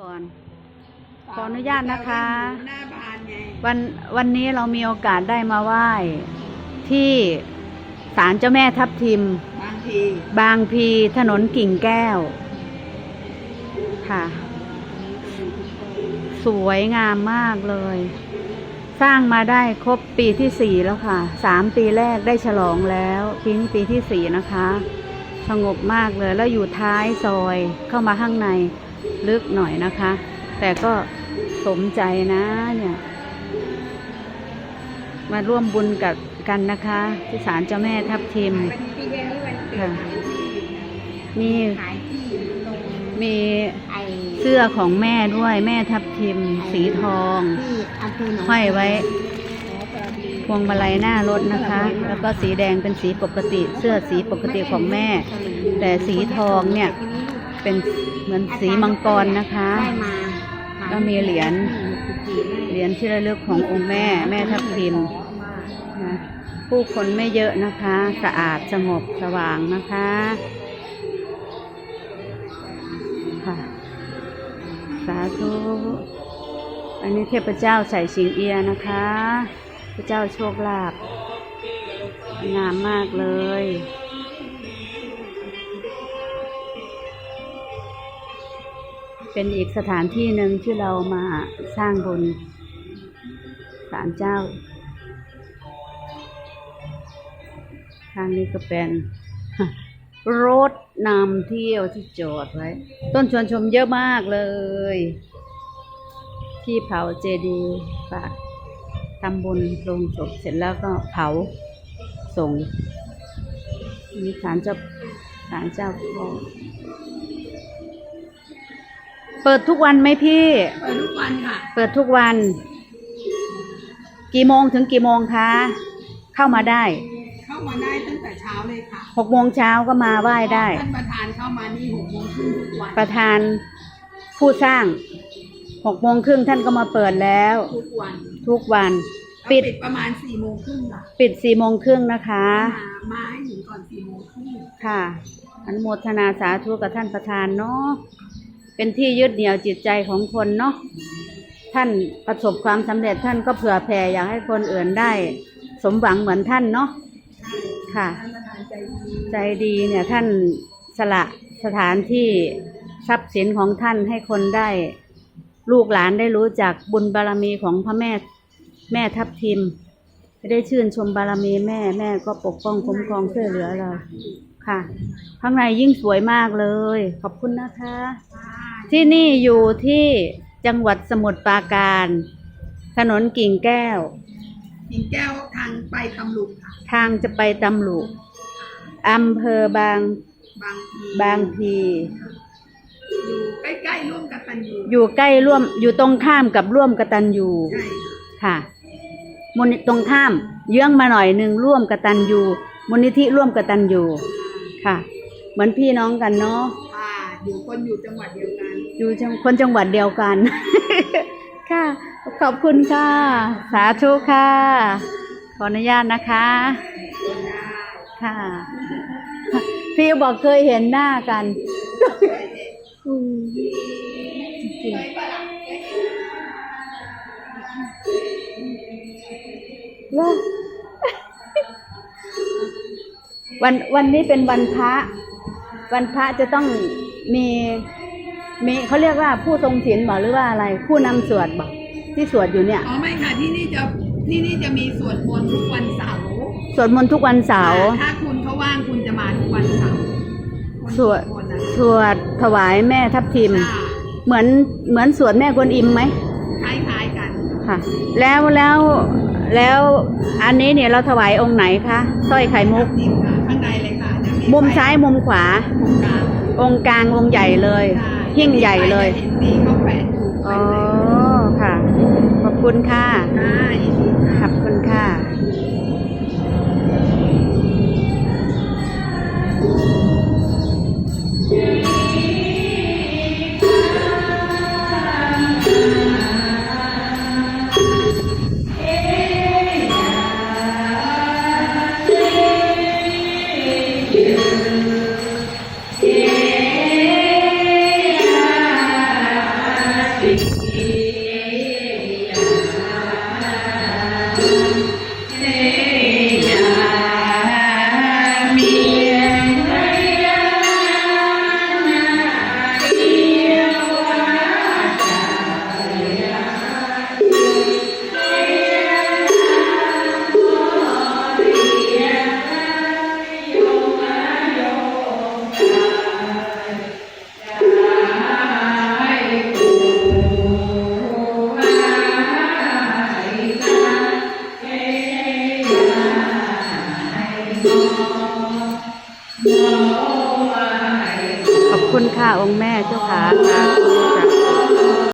ก่อน ขออนุญาตนะคะหน้าบานไงวันวันนี้เรามีโอกาสได้มาไหว้ ที่ศาลเจ้าแม่ทับทิม บางทีบางพีถนนกิ่งแก้ว ค่ะ สวยงามมากเลย สร้างมาได้ครบปีที่สี่แล้วค่ะ สามปีแรกได้ฉลองแล้ว ปีนี้ปีที่สี่นะคะ สงบมากเลยแล้วอยู่ท้ายซอยเข้ามาข้างใน ลึกหน่อยนะคะ แต่ก็สมใจนะเนี่ย มาร่วมบุญกับกันนะคะ ที่ศาลเจ้าแม่ทับทิมวันที่เรียนนี่วันเกิดค่ะมีขายที่ตรงมีไอเสื้อของแม่ด้วยแม่ทับทิม สีทองที่อำเภอหนองห้อยไว้อ๋อปลาดีพวงมาลัยหน้ารถนะคะ แล้วก็สีแดงเป็นสีปกติ เสื้อสีปกติของแม่ แต่สีทองเนี่ย เป็นเหมือนสีมังกรนะคะ ได้มาก็มีเหรียญเหรียญที่ระลึกขององค์แม่แม่ทับทิมนะผู้คนไม่เยอะนะคะ สะอาดสงบสว่างนะคะค่ะสาธุอันนี้เทพเจ้าใส่สิงเอียนะคะ พระเจ้าโชคลาภงามมากเลย เป็นอีกสถานที่หนึ่งที่เรามาสร้างบุญศาลเจ้า ทางนี้ก็เป็นรถนำเที่ยวที่จอดไว้ ต้นชวนชมเยอะมากเลย ที่เผาเจดีย์ฝากทำบุญลงศพเสร็จแล้วก็เผาส่งมีศาลเจ้าศาลเจ้าพ่อ เปิดทุกวันไหมพี่ เปิดทุกวันค่ะ เปิดทุกวัน กี่โมงถึงกี่โมงคะ เข้ามาได้ เข้ามาได้ตั้งแต่เช้าเลยค่ะหกโมงเช้าก็มาไหว้ได้ ท่านประธานเข้ามานี่หกโมงครึ่งทุกวันประธานผู้สร้างหกโมงครึ่งท่านก็มาเปิดแล้ว ทุกวันทุกวัน ปิปิดดประมาณสี่โมงครึ่งค่ะ ปิดสี่โมงครึ่งนะคะมามาให้ถึงก่อนสี่โมงครึ่งค่ะ อนุโมทนาสาธุกับท่านประธานเนาะ เป็นที่ยึดเหนี่ยวจิตใจของคนเนาะท่านประสบความสำเร็จท่านก็เผื่อแผ่อยากให้คนอื่นได้ สมหวังเหมือนท่านเนาะค่ะใจดีใจดีเนี่ยท่านสละสถานที่ทรัพย์สินของท่านให้คนได้ ลูกหลานได้รู้จักบุญบารมีของพระแม่แม่ทับทิมได้ชื่นชมบารมีแม่แม่ก็ปกป้องคุ้มครองช่วยเหลือเราค่ะ ข้างในยิ่งสวยมากเลย ขอบคุณนะคะ ที่นี่อยู่ที่จังหวัดสมุทรปราการ ถนนกิ่งแก้ว กิ่งแก้วทางไปตำลุกค่ะทางจะไปตำลุอำเภอบางบางทีบางพี อยู่ใกล้ๆร่วมกับตันยูอยู่ใกล้ร่วมอยู่ตรงข้ามกับร่วมกตันยูใช่ค่ะมูลนิตรงข้ามเยื้องมาหน่อยหนึ่งร่วมกตันยูมูลนิธิร่วมกตันยูค่ะ เหมือนพี่น้องกันเนาะ ค่ะอยู่คนอยู่จังหวัดเดียวกัน อยู่คนจังหวัดเดียวกัน ค่ะ ขอบคุณค่ะ สาธุค่ะ ขออนุญาตนะคะ ค่ะ พี่บอกเคยเห็นหน้ากันอืมจริงๆแล้ววันวันนี้เป็นวันพระ วันพระจะต้องมี มีเขาเรียกว่าผู้ทรงศีลบอกหรือว่าอะไร ผู้นำสวดบอกที่สวดอยู่เนี่ย อ๋อไม่ค่ะที่นี่จะที่นี่จะมีสวดมนต์ทุกวันเสาร์สวดมนต์ทุกวันเสาร์ถ้าคุณเขาว่างคุณจะมาทุกวันเสาร์คนสวดคนนะสวดถวายแม่ทับทิม ค่ะเหมือนเหมือนสวดแม่กวนอิมไหมคล้ายๆกัน ค่ะ แล้วแล้วแล้วอันนี้เนี่ยเราถวายองค์ไหนคะสร้อยไข่มุกทิมค่ะข้างในเลยค่ะจะมุมซ้ายมุมขวามุมกลางองค์กลางองค์ใหญ่เลย ค่ะ ยิ่งใหญ่เลยเห็นมีเขาแปะอยู่อ๋อ ค่ะ ขอบคุณค่ะ คุณค่ะองค์แม่เจ้าค่ะ